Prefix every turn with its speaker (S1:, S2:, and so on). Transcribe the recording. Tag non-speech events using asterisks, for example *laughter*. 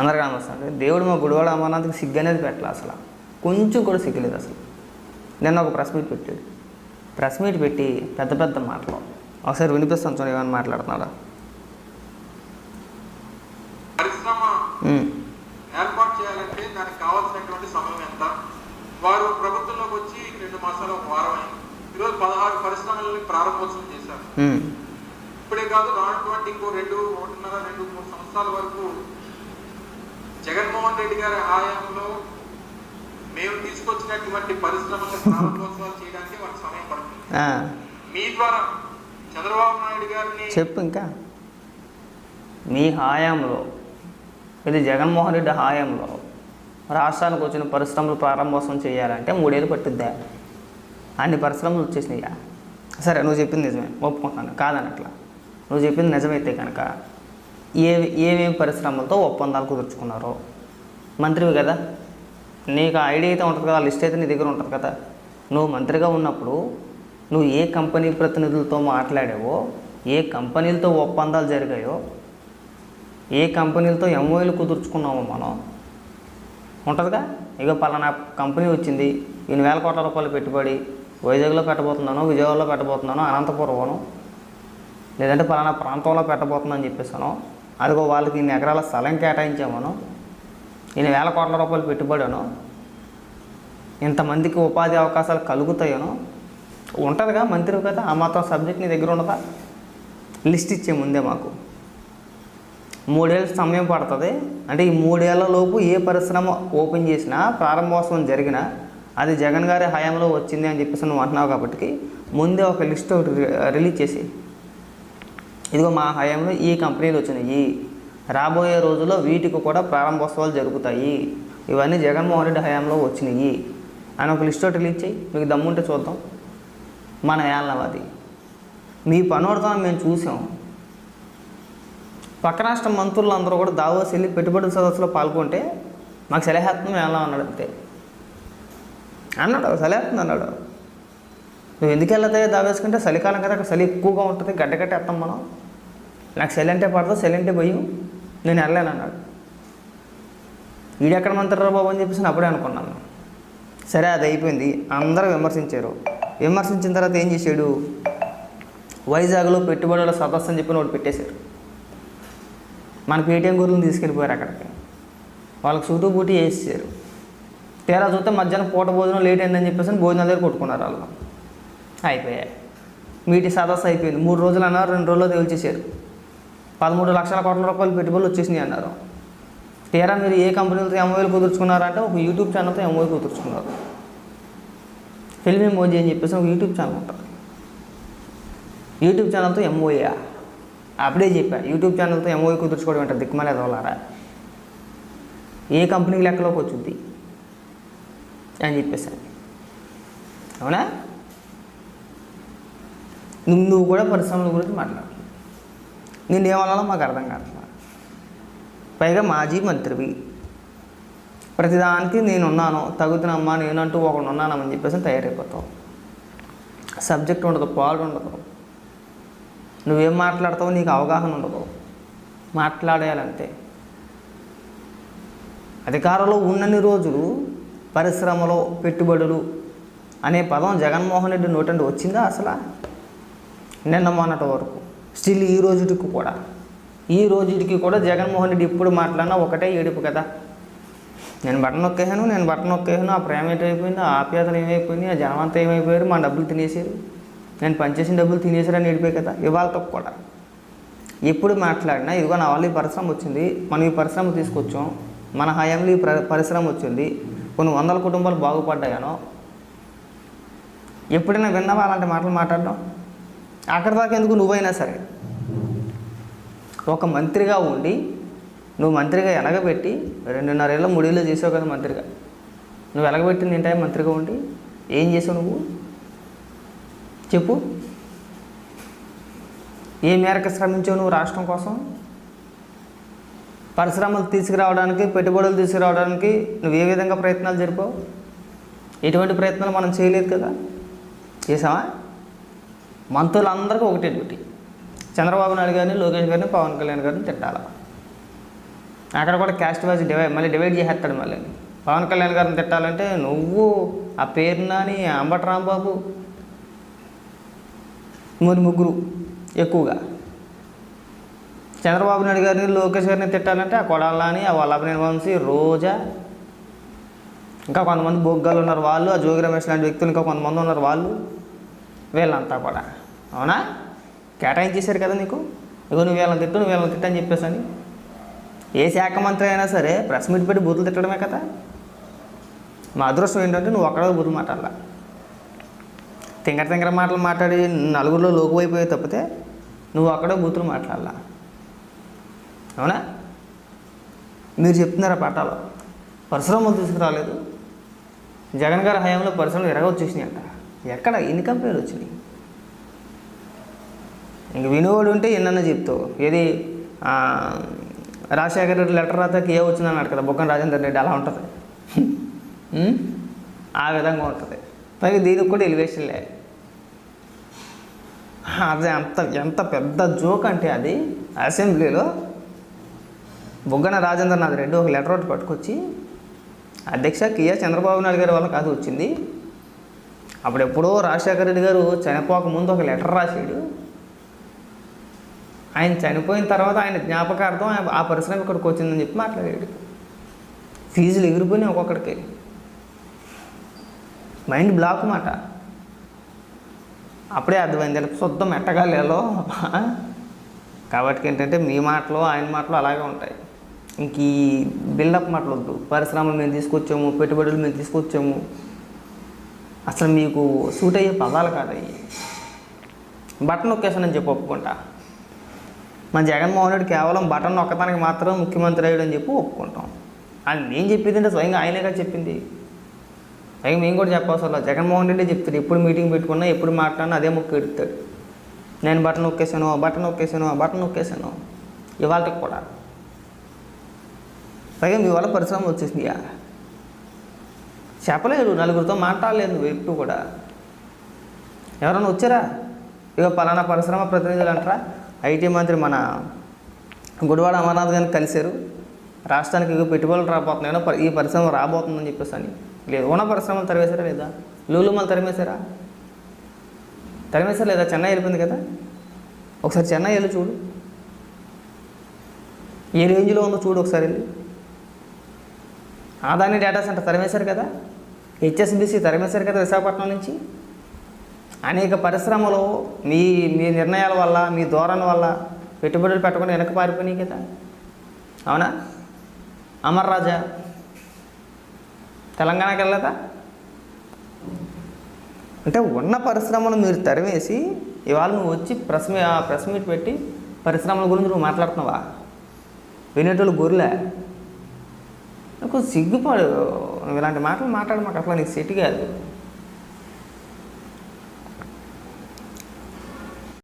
S1: అందరికీ నమస్తే దేవుడు మా గుడివాడ అమర్నాథ్కి సిగ్గు అనేది పెట్టలే అసలు. కొంచెం కూడా సిగ్గులేదు అసలు. నిన్న ఒక ప్రెస్ మీట్ పెట్టాడు. ప్రెస్ మీట్ పెట్టి పెద్ద పెద్ద మాటలు. ఒకసారి వినిపిస్తాను చూడండి ఏమైనా మాట్లాడుతున్నాడా?
S2: పరిశ్రమ ఏర్పాటు చేయాలంటే దానికి కావాల్సినటువంటి సమయం ఎంత? వారు ప్రభుత్వంలోకి వచ్చి రెండు మాసాలు ఒక వారం అయింది. ఈరోజు పదహారు పరిశ్రమలని ప్రారంభోత్సవం చేశారు. ఇప్పుడే కాదు రానటువంటి ఇంకో రెండు ఒకటిన్నర రెండు మూడు సంవత్సరాల వరకు జగన్మోహన్ రెడ్డి గారి హయాంలో మేము తీసుకొచ్చినటువంటి పరిశ్రమల ప్రారంభోత్సవాలు చేయడానికి వాళ్ళకి సమయం పడుతుంది. మీ ద్వారా చంద్రబాబు నాయుడు గారిని
S1: చెప్పు ఇంకా. మీ హాయంలో ఇది జగన్మోహన్ రెడ్డి హాయంలో రాష్ట్రానికి వచ్చిన పరిశ్రమలు ప్రారంభోత్సవం చేయాలంటే మూడేళ్ళు పట్టుద్దా? అన్ని పరిశ్రమలు వచ్చేసినాయా? సరే నువ్వు చెప్పింది నిజమే. ఒప్పుకుంటున్నాను కాదనట్లా. నువ్వు చెప్పింది నిజమైతే కనుక ఏ ఏమేమి పరిశ్రమలతో ఒప్పందాలు కుదుర్చుకున్నారో? మంత్రివి కదా? నీకు ఆ ఐడియా అయితే ఉంటుంది కదా లిస్ట్ అయితే నీ దగ్గర ఉంటుంది కదా? నువ్వు మంత్రిగా ఉన్నప్పుడు నువ్వు ఏ కంపెనీ ప్రతినిధులతో మాట్లాడావో ఏ కంపెనీలతో ఒప్పందాలు జరిగాయో ఏ కంపెనీలతో ఎంఓఏలు కుదుర్చుకున్నామో మనం ఉంటుందిగా? ఇక పలానా కంపెనీ వచ్చింది ఈయన వేల కోట్ల రూపాయలు పెట్టుబడి వైజాగ్లో పెట్టబోతున్నాను విజయవాడలో పెట్టబోతున్నాను అనంతపురంను లేదంటే పలానా ప్రాంతంలో పెట్టబోతున్నాను అని చెప్పేసాను అదిగో వాళ్ళకి ఇన్ని ఎకరాల స్థలం కేటాయించామను ఇన్ని వేల కోట్ల రూపాయలు పెట్టుబడను ఇంతమందికి ఉపాధి అవకాశాలు కలుగుతాయను ఉంటుందిగా మంత్రి కదా ఆ మాత్రం సబ్జెక్ట్ నీ దగ్గర ఉండదా? లిస్ట్ ఇచ్చే ముందే మాకు. మూడేళ్ళ సమయం పడుతుంది అంటే ఈ మూడేళ్ళలోపు ఏ పరిశ్రమ ఓపెన్ చేసినా ప్రారంభోత్సవం జరిగినా అది జగన్ గారి హయాంలో వచ్చింది అని చెప్పేసి నువ్వు అంటున్నావు కాబట్టి ముందే ఒక లిస్ట్ ఒకటి రి- రిలీజ్ చేసి ఇదిగో మా హయాంలో ఈ కంపెనీలు వచ్చినాయి. రాబోయే రోజుల్లో వీటికి కూడా ప్రారంభోత్సవాలు జరుగుతాయి. ఇవన్నీ జగన్మోహన్ రెడ్డి హయాంలో వచ్చినాయి. అని ఒక లిస్ట్ ఒకటి రిలీజ్ చేయి. మీకు దమ్ముంటే చూద్దాం. మన ఏళ్ళం అది. మీ పనోడతాం మేము చూసాం. పక్క రాష్ట్ర మంత్రులు అందరూ కూడా దావోస్ వెళ్ళి పెట్టుబడుల సదస్సులో పాల్గొంటే మాకు సలహాత్మం ఎలా అన్నాడు అంతే. అన్నాడు సలహాత్మ అన్నాడు. నువ్వు ఎందుకు వెళ్తాయో దావేసుకుంటే చలికాలం కదా అక్కడ చలి ఎక్కువగా ఉంటుంది గడ్డ కట్టేస్తాం మనం. నాకు చలి అంటే పడదు చలి అంటే భయం. నేను వెళ్ళలేను అన్నాడు. వీడెక్కడ మంత్రి బాబు అని చెప్పేసి నేను అప్పుడే అనుకున్నాను. సరే అది అయిపోయింది. అందరూ విమర్శించారు. విమర్శించిన తర్వాత ఏం చేశాడు? వైజాగ్లో పెట్టుబడుల సదస్సు అని చెప్పి ఒకటి పెట్టేశారు. మన పేటీఎం గురువుని తీసుకెళ్ళిపోయారు అక్కడికి. వాళ్ళకి సూటు బూటి వేసేసారు. తీరా చూస్తే మధ్యాహ్నం పూట భోజనం లేట్ అయిందని చెప్పేసి భోజనాల దగ్గర కొట్టుకున్నారు వాళ్ళు. అయిపోయాయి. మీటి సదస్సు అయిపోయింది. మూడు రోజులు అన్నారు రెండు రోజుల్లో తేల్చేశారు. పదమూడు లక్షల కోట్ల రూపాయలు పెట్టుబడులు వచ్చేసినాయి అన్నారు. తీరా మీరు ఏ కంపెనీలతో ఎంఓఏలు కుదుర్చుకున్నారంటే ఒక యూట్యూబ్ ఛానల్తో ఎంఓఏ కుదుర్చుకున్నారు. ఫిల్మీ మోజీ అని చెప్పేసి ఒక యూట్యూబ్ ఛానల్ ఉంటుంది. యూట్యూబ్ ఛానల్తో ఎంఓఏ అప్పుడే చెప్పా యూట్యూబ్ ఛానల్తో ఎంఓఏ కుదుర్చుకోవడం అంటే దిక్కుమలే వాళ్ళారా ఏ కంపెనీ లెక్కలోకి వచ్చింది? అని చెప్పేసాను అవునా? నువ్వు నువ్వు కూడా పరిశ్రమల గురించి మాట్లాడు. నేను ఏమన్నా మాకు అర్థం కావట్లా పైగా మాజీ మంత్రివి. ప్రతిదానికి నేనున్నాను తగుతున్నమ్మా నేనంటూ ఒకడు ఉన్నానని చెప్పేసి తయారైపోతావు. సబ్జెక్ట్ ఉండదు పాలు ఉండదు. నువ్వేం మాట్లాడతావు నీకు అవగాహన ఉండదు. మాట్లాడేయాలంతే. అధికారంలో ఉన్నన్ని రోజులు పరిశ్రమలో పెట్టుబడులు అనే పదం జగన్మోహన్ రెడ్డి నోటండి వచ్చిందా అసలు? నిన్న మొన్నటి వరకు. స్టిల్ ఈ రోజుటికి కూడా. ఈ రోజుటికి కూడా జగన్మోహన్ రెడ్డి ఇప్పుడు మాట్లాడినా ఒకటే ఏడుపు కదా. నేను బట్టన్ నొక్కేసాను నేను బట్టన్ నొక్కేసాను ఆ ప్రేమ ఏమైపోయింది ఆ ఆప్యాయతలు ఏమైపోయింది ఆ జనం ఏమైపోయారు మా డబ్బులు తినేసారు నేను పనిచేసిన డబ్బులు తినేసారని ఏడిపోయి కదా ఇవాళతో కూడా. ఎప్పుడు మాట్లాడినా ఇదిగో నా వాళ్ళు ఈ పరిశ్రమ వచ్చింది మనం ఈ పరిశ్రమ తీసుకొచ్చాం మన హయాంలో ఈ ప్ర- పరిశ్రమ వచ్చింది కొన్ని వందల కుటుంబాలు బాగుపడ్డాయనో. ఎప్పుడైనా విన్నావా అలాంటి మాటలు మాట్లాడడం? దాకా ఎందుకు నువ్వైనా సరే? ఒక మంత్రిగా ఉండి నువ్వు మంత్రిగా ఎలగబెట్టి రెండున్నరేళ్ళ మూడేళ్ళు చేసావు కదా మంత్రిగా. నువ్వు ఎలగబెట్టింది ఏంటో మంత్రిగా ఉండి? ఏం చేసావు నువ్వు? చెప్పు. ఏ మేరకు శ్రమించావు నువ్వు రాష్ట్రం కోసం? పరిశ్రమలు తీసుకురావడానికి పెట్టుబడులు తీసుకురావడానికి నువ్వు ఏ విధంగా ప్రయత్నాలు జరిపావు? ఎటువంటి ప్రయత్నాలు మనం చేయలేదు కదా? చేసావా? మంత్రులందరికీ ఒకటే డ్యూటీ. చంద్రబాబు నాయుడు గారిని లోకేష్ గారిని పవన్ కళ్యాణ్ గారిని తిట్టాలి? అక్కడ కూడా క్యాస్ట్ వైజ్ డివైడ్ మళ్ళీ డివైడ్ చేసేస్తాడు మళ్ళీ. పవన్ కళ్యాణ్ గారిని తిట్టాలంటే నువ్వు ఆ పేరు నాని అంబటి రాంబాబు మరి ముగ్గురు ఎక్కువగా. చంద్రబాబు నాయుడు గారిని లోకేష్ గారిని తిట్టాలంటే ఆ కొడాలని ఆ వల్లభనేని వంశీ రోజా. ఇంకా కొంతమంది బొగ్గాలు ఉన్నారు వాళ్ళు ఆ జోగి రమేష్ లాంటి వ్యక్తులు ఇంకా కొంతమంది ఉన్నారు వాళ్ళు. వీళ్ళంతా కూడా. అవునా? కేటాయించేశారు కదా నీకు? ఇగో నువ్వు వీళ్ళని తిట్టు నువ్వు వీళ్ళని తిట్టు అని చెప్పేసి అని ఏ శాఖ మంత్రి అయినా సరే ప్రెస్ మీట్ పెట్టి బూతులు తిట్టడమే కదా. మా అదృష్టం ఏంటంటే నువ్వు ఒక్కడో బూతులు మాట్లాడాల. తింగర తింగర మాటలు మాట్లాడి నలుగురిలో లోకు అయిపోయే తప్పితే నువ్వు అక్కడే బూతులు మాట్లాడాల. అవునా? మీరు చెప్తున్నారా పాఠాలు? పరిశ్రమలు తీసుకురాలేదు. జగన్ గారి హయాంలో పరిశ్రమలు ఎరగ వచ్చేసినాయి అంట ఎక్కడ? ఎన్ని కంపెనీలు వచ్చినాయి? ఇంక వినోడు ఉంటే ఎన్నన్నా చెప్తావు. ఏది రాజశేఖర రెడ్డి లెటర్ రాతకి ఏ వచ్చింది అన్నాడు కదా బొక్కన రాజేందర్ రెడ్డి అలా ఉంటుంది. *laughs* ఆ విధంగా ఉంటుంది. పైగా దీనికి కూడా ఎలివేషన్లే. అది అంత ఎంత పెద్ద జోక్ అంటే అది. అసెంబ్లీలో బొగ్గన రాజేంద్రనాథ్ రెడ్డి ఒక లెటర్ ఒకటి పట్టుకొచ్చి అధ్యక్ష కియా చంద్రబాబు నాయుడు గారి వల్ల కాదు వచ్చింది. అప్పుడు ఎప్పుడో రాజశేఖర రెడ్డి గారు చనిపోక ముందు ఒక లెటర్ రాశాడు. ఆయన చనిపోయిన తర్వాత ఆయన జ్ఞాపకార్థం ఆయన ఆ పరిశ్రమ ఇక్కడికి వచ్చిందని చెప్పి మాట్లాడాడు. ఫీజులు ఎగిరిపోయినాయి ఒక్కొక్కడికి. మైండ్ బ్లాక్ మాట అప్పుడే అర్థమైంది శుద్ధం ఎట్టగాలేలో. కాబట్టి ఏంటంటే మీ మాటలు ఆయన మాటలు అలాగే ఉంటాయి. ఇంక ఈ బిల్డప్ మాటలు వద్దు పరిశ్రమలు మేము తీసుకొచ్చాము పెట్టుబడులు మేము తీసుకొచ్చాము. అసలు మీకు సూట్ అయ్యే పదాలు కాదు అవి బటన్ నొక్కేసానని చెప్పి ఒప్పుకుంటా. మన జగన్మోహన్ రెడ్డి కేవలం బటన్ ఒక్కదానికి మాత్రం ముఖ్యమంత్రి అయ్యాడు అని చెప్పి ఒప్పుకుంటాం. అది నేను చెప్పింది అంటే స్వయంగా ఆయనేగా చెప్పింది. పైగా మేము కూడా చెప్పవసరం జగన్మోహన్ రెడ్డి చెప్తాడు ఎప్పుడు మీటింగ్ పెట్టుకున్నా ఎప్పుడు మాట్లాడినా అదే ముక్కు ఎడుతాడు. నేను బటన్ నొక్కేసాను బటన్ నొక్కేసాను బటన్ నొక్కేసాను ఇవాళకి కూడా. పైగా మీ వల్ల పరిశ్రమ వచ్చేసింది చెప్పలేదు నలుగురితో మాట్లాడలేదు ఎప్పుడు కూడా. ఎవరైనా వచ్చారా? ఇక పలానా పరిశ్రమ ప్రతినిధులు అంటారా? ఐటీ మంత్రి మన గుడివాడ అమర్నాథ్ గారిని కలిశారు. రాష్ట్రానికి ఇక పెట్టుబడులు రాబోతున్నాయో. ఈ పరిశ్రమ రాబోతుందని చెప్పేసి అని లేదు. ఉన్న పరిశ్రమలు తరివేశారా లేదా? లూలుమలు తరిమేశారా? తరిమేశారు లేదా? చెన్నై వెళ్ళిపోయింది కదా? ఒకసారి చెన్నై వెళ్ళి చూడు. ఏ రేంజ్లో ఉందో చూడు ఒకసారి వెళ్ళి. ఆదాని డేటా సెంటర్ తరిమేశారు కదా? హెచ్ఎస్బిసి తరిమేశారు కదా విశాఖపట్నం నుంచి అనేక పరిశ్రమలు మీ మీ నిర్ణయాల వల్ల మీ ధోరణి వల్ల పెట్టుబడులు పెట్టకుండా వెనక పారిపోయినాయి కదా. అవునా? అమర్ రాజా తెలంగాణకి వెళ్ళదా అంటే ఉన్న పరిశ్రమలు మీరు తరిమేసి ఇవాళ నువ్వు వచ్చి ప్రెస్ ప్రెస్ మీట్ పెట్టి పరిశ్రమల గురించి నువ్వు మాట్లాడుతున్నావా? వినేటోళ్ళు గొర్రెలే? కొంచెం సిగ్గుపడు నువ్వు ఇలాంటి మాటలు మాట్లాడమాట అట్లా నీకు సెట్ కాదు.